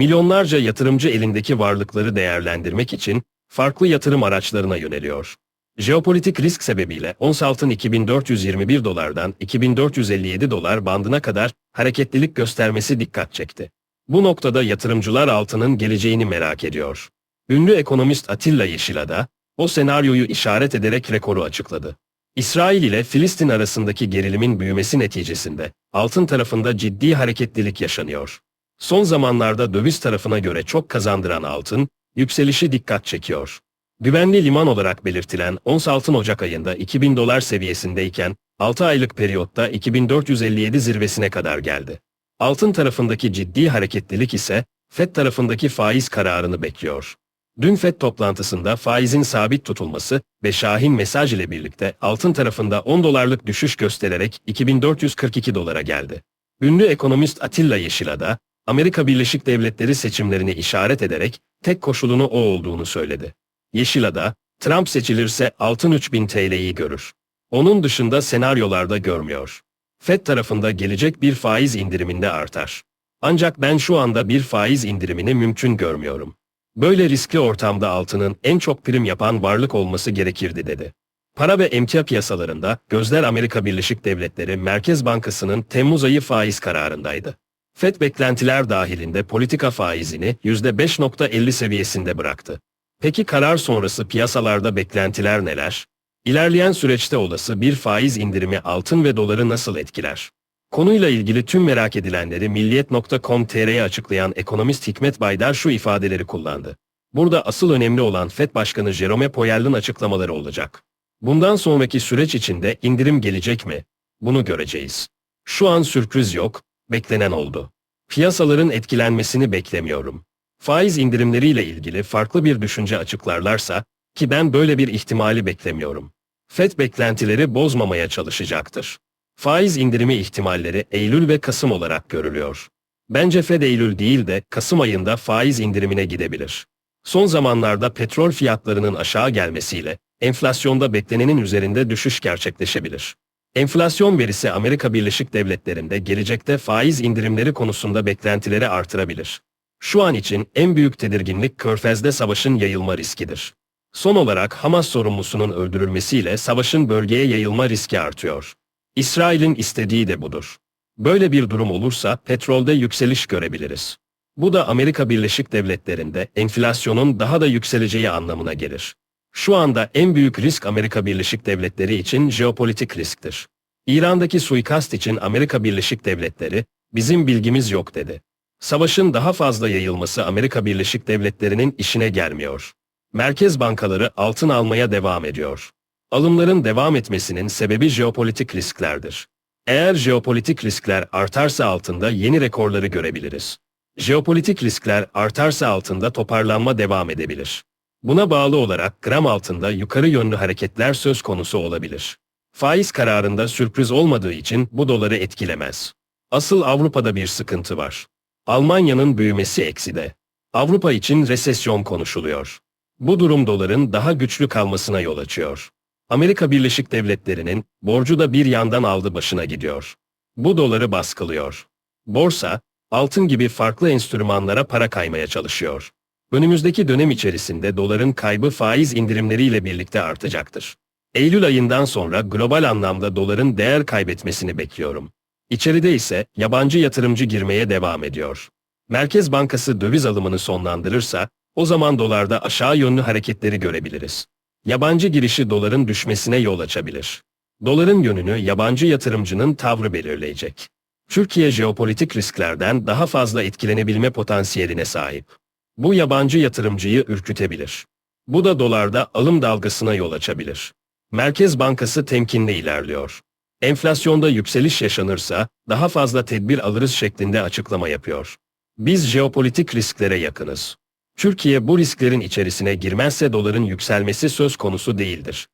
Milyonlarca yatırımcı elindeki varlıkları değerlendirmek için farklı yatırım araçlarına yöneliyor. Jeopolitik risk sebebiyle ons altın 2421 dolardan 2457 dolar bandına kadar hareketlilik göstermesi dikkat çekti. Bu noktada yatırımcılar altının geleceğini merak ediyor. Ünlü ekonomist Atilla Yeşilada, o senaryoyu işaret ederek rekoru açıkladı. İsrail ile Filistin arasındaki gerilimin büyümesi neticesinde altın tarafında ciddi hareketlilik yaşanıyor. Son zamanlarda döviz tarafına göre çok kazandıran altın, yükselişi dikkat çekiyor. Güvenli liman olarak belirtilen ons altın Ocak ayında 2000 dolar seviyesindeyken 6 aylık periyotta 2457 zirvesine kadar geldi. Altın tarafındaki ciddi hareketlilik ise FED tarafındaki faiz kararını bekliyor. Dün FED toplantısında faizin sabit tutulması ve Şahin mesaj ile birlikte altın tarafında 10 dolarlık düşüş göstererek 2442 dolara geldi. Ünlü ekonomist Atilla Yeşilada, Amerika Birleşik Devletleri seçimlerini işaret ederek tek koşulunu o olduğunu söyledi. Yeşilada, Trump seçilirse altın 3000 TL'yi görür. Onun dışında senaryolarda görmüyor. FED tarafında gelecek bir faiz indiriminde artar. Ancak ben şu anda bir faiz indirimini mümkün görmüyorum. Böyle riskli ortamda altının en çok prim yapan varlık olması gerekirdi dedi. Para ve emtia piyasalarında gözler Amerika Birleşik Devletleri Merkez Bankası'nın Temmuz ayı faiz kararındaydı. FED beklentiler dahilinde politika faizini %5.50 seviyesinde bıraktı. Peki karar sonrası piyasalarda beklentiler neler? İlerleyen süreçte olası bir faiz indirimi altın ve doları nasıl etkiler? Konuyla ilgili tüm merak edilenleri milliyet.com.tr'ye açıklayan ekonomist Hikmet Baydar şu ifadeleri kullandı. Burada asıl önemli olan FED Başkanı Jerome Powell'ın açıklamaları olacak. Bundan sonraki süreç içinde indirim gelecek mi? Bunu göreceğiz. Şu an sürpriz yok, beklenen oldu. Piyasaların etkilenmesini beklemiyorum. Faiz indirimleriyle ilgili farklı bir düşünce açıklarlarsa, ki ben böyle bir ihtimali beklemiyorum. FED beklentileri bozmamaya çalışacaktır. Faiz indirimi ihtimalleri Eylül ve Kasım olarak görülüyor. Bence Fed Eylül değil de Kasım ayında faiz indirimine gidebilir. Son zamanlarda petrol fiyatlarının aşağı gelmesiyle enflasyonda beklenenin üzerinde düşüş gerçekleşebilir. Enflasyon verisi Amerika Birleşik Devletleri'nde gelecekte faiz indirimleri konusunda beklentileri artırabilir. Şu an için en büyük tedirginlik Körfez'de savaşın yayılma riskidir. Son olarak Hamas sorumlusunun öldürülmesiyle savaşın bölgeye yayılma riski artıyor. İsrail'in istediği de budur. Böyle bir durum olursa petrolde yükseliş görebiliriz. Bu da Amerika Birleşik Devletleri'nde enflasyonun daha da yükseleceği anlamına gelir. Şu anda en büyük risk Amerika Birleşik Devletleri için jeopolitik risktir. İran'daki suikast için Amerika Birleşik Devletleri, bizim bilgimiz yok dedi. Savaşın daha fazla yayılması Amerika Birleşik Devletleri'nin işine gelmiyor. Merkez bankaları altın almaya devam ediyor. Alımların devam etmesinin sebebi jeopolitik risklerdir. Eğer jeopolitik riskler artarsa altında yeni rekorları görebiliriz. Jeopolitik riskler artarsa altında toparlanma devam edebilir. Buna bağlı olarak gram altında yukarı yönlü hareketler söz konusu olabilir. Faiz kararında sürpriz olmadığı için bu doları etkilemez. Asıl Avrupa'da bir sıkıntı var. Almanya'nın büyümesi ekside. Avrupa için resesyon konuşuluyor. Bu durum doların daha güçlü kalmasına yol açıyor. Amerika Birleşik Devletleri'nin borcu da bir yandan aldı başına gidiyor. Bu doları baskılıyor. Borsa, altın gibi farklı enstrümanlara para kaymaya çalışıyor. Önümüzdeki dönem içerisinde doların kaybı faiz indirimleriyle birlikte artacaktır. Eylül ayından sonra global anlamda doların değer kaybetmesini bekliyorum. İçeride ise yabancı yatırımcı girmeye devam ediyor. Merkez Bankası döviz alımını sonlandırırsa, o zaman dolarda aşağı yönlü hareketleri görebiliriz. Yabancı girişi doların düşmesine yol açabilir. Doların yönünü yabancı yatırımcının tavrı belirleyecek. Türkiye jeopolitik risklerden daha fazla etkilenebilme potansiyeline sahip. Bu yabancı yatırımcıyı ürkütebilir. Bu da dolarda alım dalgasına yol açabilir. Merkez Bankası temkinli ilerliyor. Enflasyonda yükseliş yaşanırsa daha fazla tedbir alırız şeklinde açıklama yapıyor. Biz jeopolitik risklere yakınız. Türkiye bu risklerin içerisine girmezse doların yükselmesi söz konusu değildir.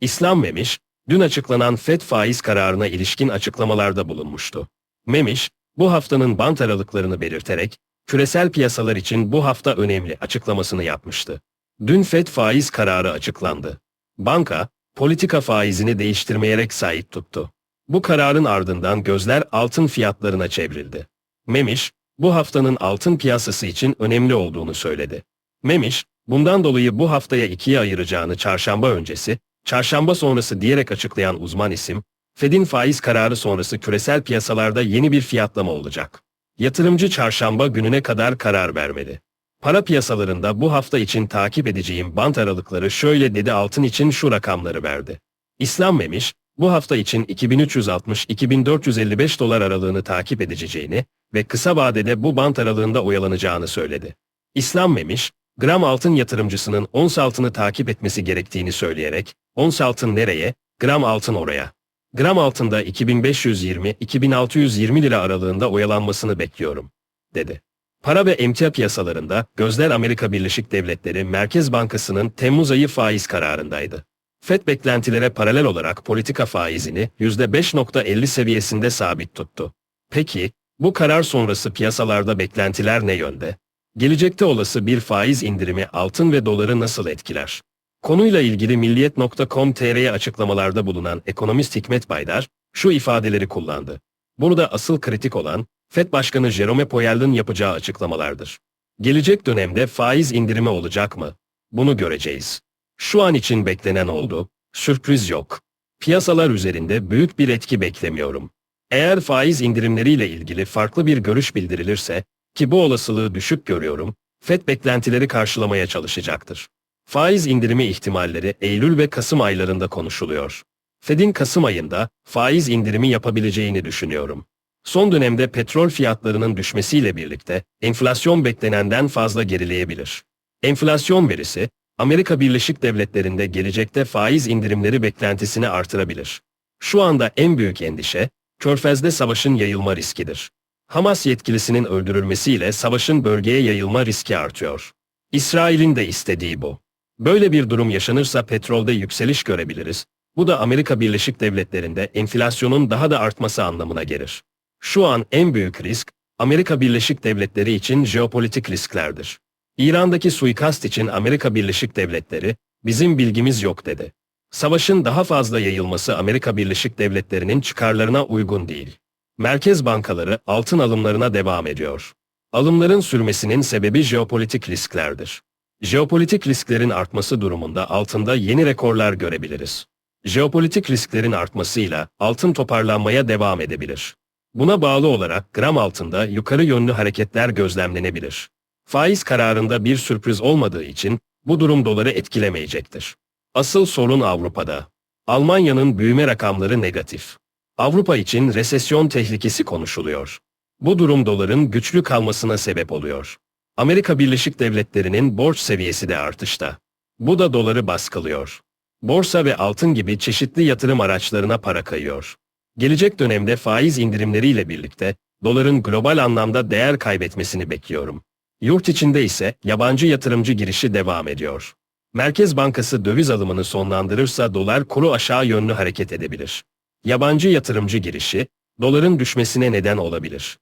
İslam Memiş, dün açıklanan FED faiz kararına ilişkin açıklamalarda bulunmuştu. Memiş, bu haftanın bant aralıklarını belirterek, küresel piyasalar için bu hafta önemli açıklamasını yapmıştı. Dün FED faiz kararı açıklandı. Banka, politika faizini değiştirmeyerek sahip tuttu. Bu kararın ardından gözler altın fiyatlarına çevrildi. Memiş, bu haftanın altın piyasası için önemli olduğunu söyledi. Memiş, bundan dolayı bu haftaya ikiye ayıracağını çarşamba öncesi, çarşamba sonrası diyerek açıklayan uzman isim, Fed'in faiz kararı sonrası küresel piyasalarda yeni bir fiyatlama olacak. Yatırımcı çarşamba gününe kadar karar vermedi. Para piyasalarında bu hafta için takip edeceğim bant aralıkları şöyle dedi altın için şu rakamları verdi. İslam Memiş, bu hafta için 2360-2455 dolar aralığını takip edeceğini ve kısa vadede bu bant aralığında oyalanacağını söyledi. İslam Memiş, gram altın yatırımcısının ons altını takip etmesi gerektiğini söyleyerek, ons altın nereye, gram altın oraya. Gram altında 2520-2620 lira aralığında oyalanmasını bekliyorum, dedi. Para ve emtia piyasalarında gözler Amerika Birleşik Devletleri Merkez Bankası'nın Temmuz ayı faiz kararındaydı. FED beklentilere paralel olarak politika faizini %5.50 seviyesinde sabit tuttu. Peki, bu karar sonrası piyasalarda beklentiler ne yönde? Gelecekte olası bir faiz indirimi altın ve doları nasıl etkiler? Konuyla ilgili Milliyet.com.tr'ye açıklamalarda bulunan ekonomist Hikmet Baydar şu ifadeleri kullandı. Burada asıl kritik olan FED Başkanı Jerome Powell'ın yapacağı açıklamalardır. Gelecek dönemde faiz indirimi olacak mı? Bunu göreceğiz. Şu an için beklenen oldu, sürpriz yok. Piyasalar üzerinde büyük bir etki beklemiyorum. Eğer faiz indirimleriyle ilgili farklı bir görüş bildirilirse, ki bu olasılığı düşük görüyorum, FED beklentileri karşılamaya çalışacaktır. Faiz indirimi ihtimalleri Eylül ve Kasım aylarında konuşuluyor. Fed'in Kasım ayında faiz indirimi yapabileceğini düşünüyorum. Son dönemde petrol fiyatlarının düşmesiyle birlikte enflasyon beklenenden fazla gerileyebilir. Enflasyon verisi Amerika Birleşik Devletleri'nde gelecekte faiz indirimleri beklentisini artırabilir. Şu anda en büyük endişe Körfez'de savaşın yayılma riskidir. Hamas yetkilisinin öldürülmesiyle savaşın bölgeye yayılma riski artıyor. İsrail'in de istediği bu. Böyle bir durum yaşanırsa petrolde yükseliş görebiliriz. Bu da Amerika Birleşik Devletleri'nde enflasyonun daha da artması anlamına gelir. Şu an en büyük risk, Amerika Birleşik Devletleri için jeopolitik risklerdir. İran'daki suikast için Amerika Birleşik Devletleri, bizim bilgimiz yok dedi. Savaşın daha fazla yayılması Amerika Birleşik Devletleri'nin çıkarlarına uygun değil. Merkez bankaları altın alımlarına devam ediyor. Alımların sürmesinin sebebi jeopolitik risklerdir. Jeopolitik risklerin artması durumunda altında yeni rekorlar görebiliriz. Jeopolitik risklerin artmasıyla altın toparlanmaya devam edebilir. Buna bağlı olarak gram altında yukarı yönlü hareketler gözlemlenebilir. Faiz kararında bir sürpriz olmadığı için bu durum doları etkilemeyecektir. Asıl sorun Avrupa'da. Almanya'nın büyüme rakamları negatif. Avrupa için resesyon tehlikesi konuşuluyor. Bu durum doların güçlü kalmasına sebep oluyor. Amerika Birleşik Devletleri'nin borç seviyesi de artışta. Bu da doları baskılıyor. Borsa ve altın gibi çeşitli yatırım araçlarına para kayıyor. Gelecek dönemde faiz indirimleriyle birlikte doların global anlamda değer kaybetmesini bekliyorum. Yurt içinde ise yabancı yatırımcı girişi devam ediyor. Merkez Bankası döviz alımını sonlandırırsa dolar kuru aşağı yönlü hareket edebilir. Yabancı yatırımcı girişi, doların düşmesine neden olabilir.